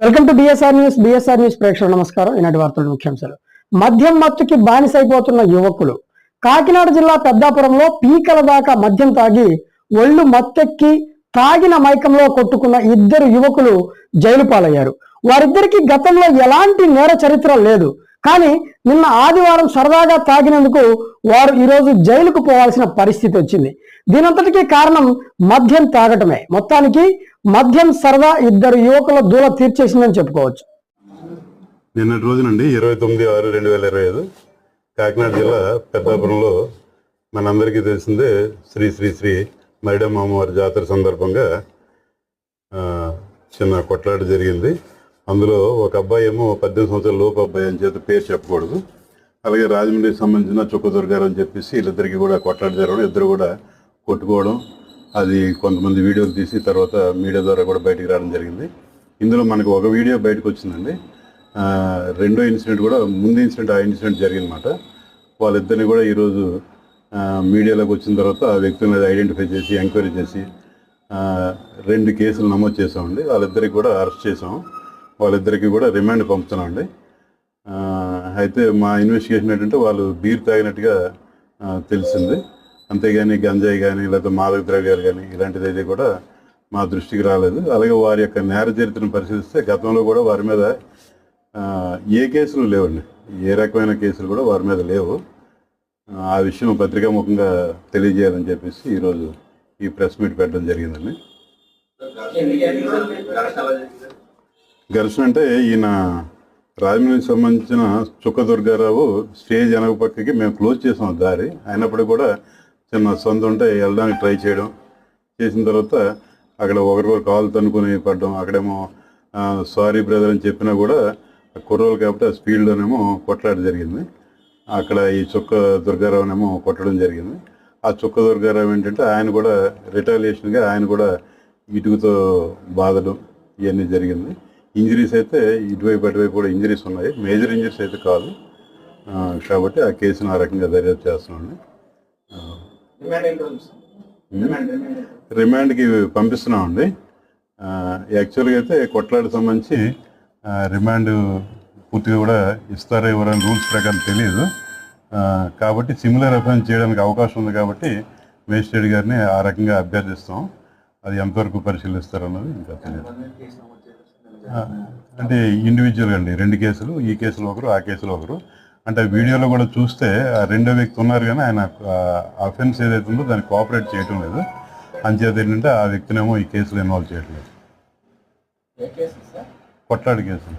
Welcome to BSR news BSR news ప్రేక్షకులు నమస్కారం. ఈనాటి వార్తల ముఖ్యాంశాలు. మద్యం మత్తుకి బానిసైపోతున్న యువకులు. కాకినాడ జిల్లా పెద్దాపురంలో పీకల దాకా మద్యం తాగి ఒళ్ళు మత్తెక్కి తాగిన మైకంలో కొట్టుకున్న ఇద్దరు యువకులు జైలు పాలయ్యారు వారిద్దరికి గతంలో ఎలాంటి నేర చరిత్ర లేదు. కానీ నిన్న ఆదివారం సరదాగా తాగినందుకు వారు ఈరోజు జైలుకు పోవాల్సిన పరిస్థితి వచ్చింది. దీనంతటికీ కారణం మద్యం తాగటమే. మొత్తానికి మద్యం సరదా ఇద్దరు యువకుల దూల తీర్చేసిందని చెప్పుకోవచ్చు. నిన్నటి రోజునండి ఇరవై తొమ్మిది ఆరు రెండు వేల ఇరవై ఐదు కాకినాడ జిల్లా పెద్దాపురంలో మనందరికీ తెలిసిందే శ్రీ శ్రీ శ్రీ మైడమ్మ అమ్మవారి జాతర సందర్భంగా ఆ, చిన్న కొట్లాట జరిగింది. అందులో ఒక అబ్బాయి ఏమో పద్దెనిమిది సంవత్సరాల లోపు అబ్బాయి అని చేత పేరు చెప్పకూడదు. అలాగే రాజమండ్రికి సంబంధించిన చుక్కదుర్గారు అని చెప్పేసి వీళ్ళిద్దరికి కూడా కొట్లాట జరగడం ఇద్దరు కూడా కొట్టుకోవడం అది కొంతమంది వీడియోలు తీసి తర్వాత మీడియా ద్వారా కూడా బయటికి రావడం జరిగింది. ఇందులో మనకు ఒక వీడియో బయటకు వచ్చిందండి. రెండో ఇన్సిడెంట్ కూడా ముందు ఇన్సిడెంట్ ఆ ఇన్సిడెంట్ జరిగిందన్నమాట. వాళ్ళిద్దరిని కూడా ఈరోజు మీడియాలోకి వచ్చిన తర్వాత ఆ వ్యక్తులను ఐడెంటిఫై చేసి ఎంక్వైరీ చేసి రెండు కేసులు నమోదు చేసామండి వాళ్ళిద్దరికి కూడా అరెస్ట్ చేసాం వాళ్ళిద్దరికీ కూడా రిమాండ్ పంపుతున్నామండి. అయితే మా ఇన్వెస్టిగేషన్ ఏంటంటే వాళ్ళు బీర్ తాగినట్టుగా తెలిసింది. అంతేగాని గంజాయి కానీ లేకపోతే మాదక ద్రవ్యాలు కానీ ఇలాంటిది అయితే కూడా మా దృష్టికి రాలేదు. అలాగే వారి యొక్క నేర చరిత్రను పరిశీలిస్తే గతంలో కూడా వారి మీద ఏ కేసులు లేవండి. ఏ రకమైన కేసులు కూడా వారి మీద లేవు. ఆ, ఆ విషయం పత్రికాముఖంగా తెలియజేయాలని చెప్పేసి ఈరోజు ఈ ప్రెస్ మీట్ పెట్టడం జరిగిందండి. ఘర్షణ అంటే ఈయన రాజమండ్రికి సంబంధించిన చుక్క దుర్గారావు స్టేజ్ వెనక పక్కకి మేము క్లోజ్ చేసాం దారి. అయినప్పటికీ కూడా చిన్న సొంత ఉంటే వెళ్ళడానికి ట్రై చేయడం. చేసిన తర్వాత అక్కడ ఒకరికొకరు కాలు తనుకుని పడ్డం. అక్కడేమో సారీ బ్రదర్ అని చెప్పినా కూడా కుర్రోలు కాబట్టి ఆ స్పీడ్లోనేమో కొట్లాట జరిగింది. అక్కడ ఈ చుక్క దుర్గారావునేమో కొట్టడం జరిగింది. ఆ చుక్క దుర్గారావు ఏంటంటే ఆయన కూడా రిటాలియేషన్గా ఆయన కూడా ఇటుకతో బాధడం ఇవన్నీ జరిగింది. ఇంజరీస్ అయితే ఇటువైపు అటువైపు కూడా ఇంజరీస్ ఉన్నాయి. మేజర్ ఇంజరీస్ అయితే కాదు. కాబట్టి ఆ కేసును ఆ రకంగా దర్యాప్తు చేస్తున్నాను. రిమాండ్కి పంపిస్తున్నామండి. ఆ, యాక్చువల్గా అయితే కొట్లాట సంబంధించి రిమాండ్ పూర్తిగా కూడా ఇస్తారో ఎవరైనా రూల్స్ ప్రకారం తెలియదు కాబట్టి సిమిలర్ అఫెన్స్ చేయడానికి అవకాశం ఉంది కాబట్టి మేజిస్ట్రేట్ గారిని ఆ రకంగా అభ్యర్థిస్తాం. అది ఎంతవరకు పరిశీలిస్తారన్నది ఇంకా తెలియదు. అంటే ఇండివిజువల్ అండి. రెండు కేసులు ఈ కేసులో ఒకరు ఆ కేసులో ఒకరు. అంటే వీడియోలో కూడా చూస్తే ఆ రెండో వ్యక్తి ఉన్నారు కానీ ఆయన అఫెన్స్ ఏదైతే ఉందో దాన్ని కోఆపరేట్ చేయటం లేదు. అంచేత ఏంటంటే ఆ వ్యక్తినేమో ఈ కేసులో ఇన్వాల్వ్ చేయట్లేదు. కొట్లాడి కేసు